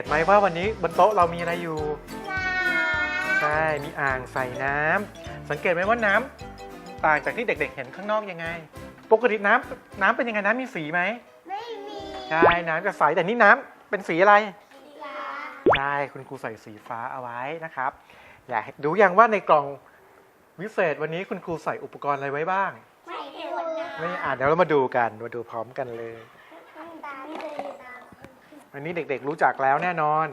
ตไหมว่าวันนี้บนโต๊ะเรามีอะไรอยู่ ใช่ มีอ่างใส่น้ำสังเกตไหมว่าน้ำต่างจากที่เด็ก ๆ เห็นข้างนอกยังไง ปกติน้ำน้ำเป็นยังไงน้ำมีสีไหมไม่มีใช่น้ำจะใสแต่นี่น้ำเป็นสีอะไรสีฟ้าใช่คุณครูใส่สีฟ้าเอาไว้นะครับอยากให้ดูอย่างว่าในกล่องวิเศษวันนี้คุณครูใส่อุปกรณ์อะไรไว้บ้าง ไม่เห็นน้ไม่อ่านเดี๋ยวเรามาดูกัน มาดูพร้อมกันเลยำตาไม่เลยตา อันนี้เด็กๆรู้จักแล้วแน่นอน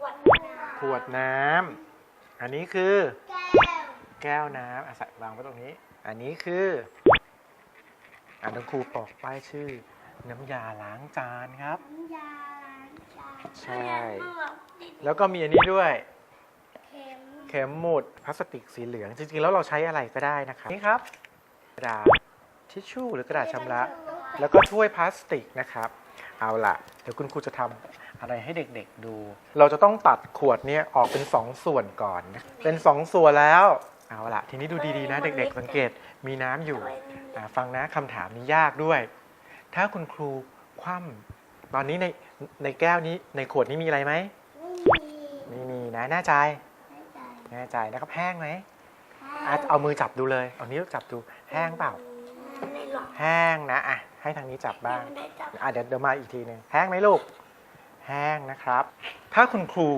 ขวดขวดน้ำอันนี้คือ แก้วแก้วน้ำอะใส่วางไว้ตรงนี้ อันนี้คืออ่านครูปอกป้ายชื่อ น้ำยาล้างจานครับ น้ำยาล้างจานใช่แล้วก็มีอันนี้ด้วย เข็มเข็มหมุดพลาสติกสีเหลือง จริงๆ แล้วเราใช้อะไรก็ได้นะครับ นี่ครับ กระดาษทิชชู่หรือกระดาษชำระ แล้วก็ถ้วยพลาสติกนะครับ เอาล่ะเดี๋ยวคุณครูจะทำอะไรให้เด็กๆดู เราจะต้องตัดขวดเนี้ออกเป็นสองส่วนก่อนนะเป็นสองส่วนแล้ว เอาล่ะทีนี้ดูดีๆนะ เด็กๆ สังเกตมีน้ำอยู่อะฟังนะคำถามนี้ยากด้วย ถ้าคุณครูคว่ำตอนนี้ในในแก้วนี้ในขวดนี้มีอะไรไหมไม่มีไม่มีนะแน่ใจไม่ใจแน่ใจนะครับแห้งไหมอะเอามือจับดูเลยเอานิ้วจับดูแห้งเปล่า ไม่ หรอกแห้งนะอะให้ทางนี้จับบ้างไม่ได้จับอะเดี๋ยวเดี๋ยวมาอีกทีหนึ่งแห้งไหมลูก แห้งนะครับ ถ้าคุณครู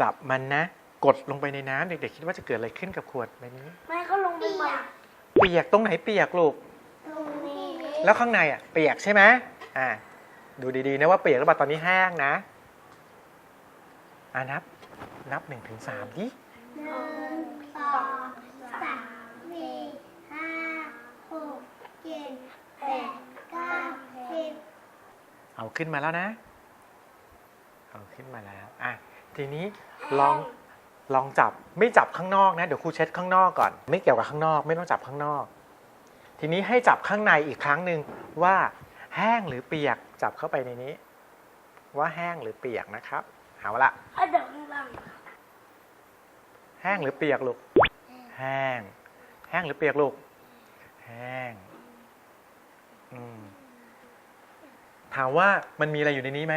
จับมันนะ กดลงไปในน้ำเด็กๆคิดว่าจะเกิดอะไรขึ้นกับขวดใบนี้ ไม่เขาลงไปใหม่เปียกตรงไหนเปียกลูก ตรงนี้แล้วข้างในอะเปียกใช่ไหมอะดูดีๆนะว่าเปียกหรือเปล่าตอนนี้แห้งนะอะนับ นับหนึ่งถึงสามดิ หนึ่งสองสามสี่ห้าหกเจ็ดแปดเก้าสิบ เอาขึ้นมาแล้วนะ เอาขึ้นมาแล้ว อะ ทีนี้ลองลองจับไม่จับข้างนอกนะ เดี๋ยวครูเช็ดข้างนอกก่อน ไม่เกี่ยวกับข้างนอก ไม่ต้องจับข้างนอก ทีนี้ให้จับข้างในอีกครั้งหนึ่งว่าแห้งหรือเปียกจับเข้าไปในนี้ ว่าแห้งหรือเปียกนะครับเอาละอะเดี๋ยวข้างแห้งหรือเปียกลูกแห้ง แห้งหรือเปียกลูก แห้ง อืม ถามว่ามันมีอะไรอยู่ในนี้ไหม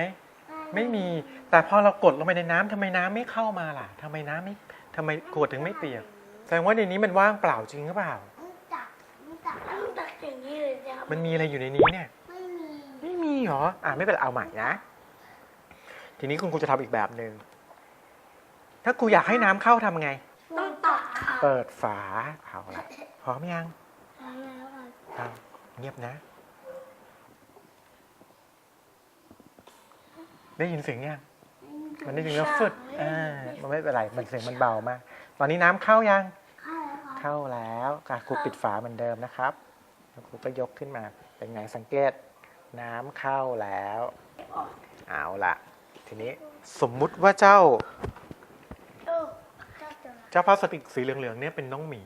ไม่มี แต่พอเรากดลงไปในน้ำทำไมน้ำไม่เข้ามาล่ะทำไมน้ำไม่ทำไมขวดถึงไม่เปียก แสดงว่าในนี้มันว่างเปล่าจริงหรือเปล่าต้องจับต้องจับต้องจับอย่างนี้เลยนะครับมันมีอะไรอยู่ในนี้เนี่ย ไม่มีไม่มีเหรอ อ่าไม่เป็นไรเอาใหม่นะ ทีนี้คุณครูจะทำอีกแบบหนึ่ง ถ้าครูอยากให้น้ำเข้าทำไง ต้องตัดขาเปิดฝา เอาละพร้อมยังแล้วอะเอาเงียบนะ ได้ยินเสียงยังมันได้ยินแล้วฟึดอ่ามันไม่เป็นไร มันเสียงมันเบามาก ตอนนี้น้ำเข้ายัง เข้าแล้วครับเข้าแล้วอะครูปิดฝาเหมือนเดิมนะครับแล้วครูก็ยกขึ้นมา เป็นไงสังเกต น้ำเข้าแล้ว เอาละทีนี้สมมุติว่าเจ้าเออเข้าตัวเจ้าพลาสติกสีเหลืองๆเนี่ยเป็นน้องหมี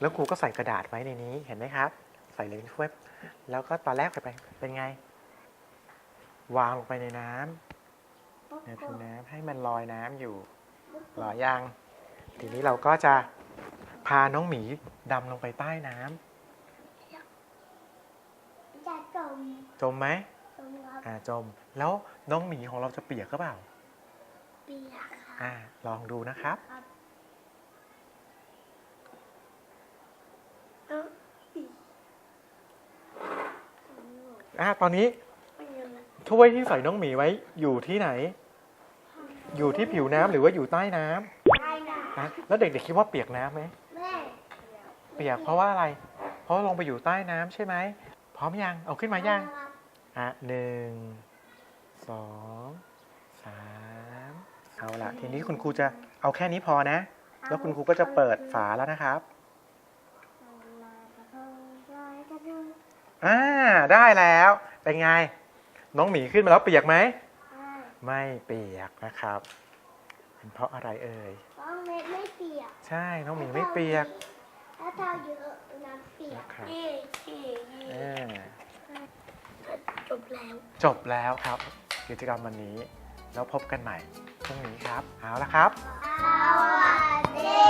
แล้วครูก็ใส่กระดาษไว้ในนี้ เห็นไหมครับ ใส่เลยถ้วยแล้วก็ตอนแรกไปไปเป็นไง วางลงไปในน้ำในผิวน้ำให้มันลอยน้ำอยู่ลอยยังทีนี้เราก็จะพาน้องหมีดำลงไปใต้น้ำจะจมจมไหมจมครับอ่าจม แล้วน้องหมีของเราจะเปียกก็เปล่า เปียกครับอ่าลองดูนะครับเอออ่าตอนนี้ไม่เยอะนะ ถ้วยที่ใส่น้องหมีไว้อยู่ที่ไหน อยู่ที่ผิวน้ำหรือว่าอยู่ใต้น้ำได้นะนะแล้วเด็กๆคิดว่าเปียกน้ำไหมแม่เปียกเพราะว่าอะไร เพราะลงไปอยู่ใต้น้ำใช่ไหมพร้อมยังเอาขึ้นมายัง อะหนึ่งสองสามเอาละทีนี้คุณครูจะเอาแค่นี้พอนะ แล้วคุณครูก็จะเปิดฝาแล้วนะครับอ่าได้แล้ว เป็นไง น้องหมีขึ้นมาแล้วเปียกไหม ไม่เปียกนะครับเป็นเพราะอะไรเอ่ยต้องเม็ดไม่เปียก ใช่ น้องหมีไม่เปียกถ้าเท่าเยอะน้ำเปียกนะครับนี่นี่เออจบแล้ว จบแล้วครับ กิจกรรมวันนี้ แล้วพบกันใหม่พรุ่งนี้ครับ เอาละครับ สวัสดี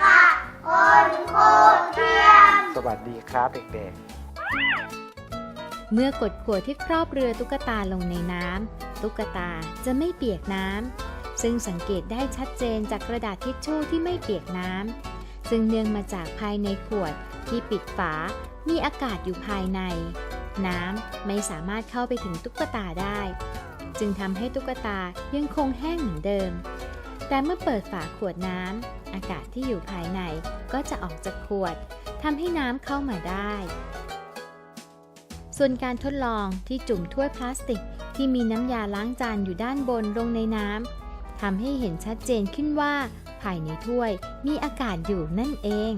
ค่ะคุณครูเทียม สวัสดีครับเด็กๆ เมื่อกดขวดที่ครอบเรือตุ๊กตาลงในน้ำตุ๊กตาจะไม่เปียกน้ำซึ่งสังเกตได้ชัดเจนจากกระดาษทิชชู่ที่ไม่เปียกน้ำซึ่งเนื่องมาจากภายในขวดที่ปิดฝา มีอากาศอยู่ภายใน น้ำไม่สามารถเข้าไปถึงตุ๊กตาได้ จึงทำให้ตุ๊กตายังคงแห้งเหมือนเดิม แต่เมื่อเปิดฝาขวดน้ำอากาศที่อยู่ภายในก็จะออกจากขวดทำให้น้ำเข้ามาได้ ส่วนการทดลองที่จุ่มถ้วยพลาสติก ที่มีน้ำยาล้างจานอยู่ด้านบนลงในน้ำทำให้เห็นชัดเจนขึ้นว่า ภายในถ้วยมีอากาศอยู่นั่นเอง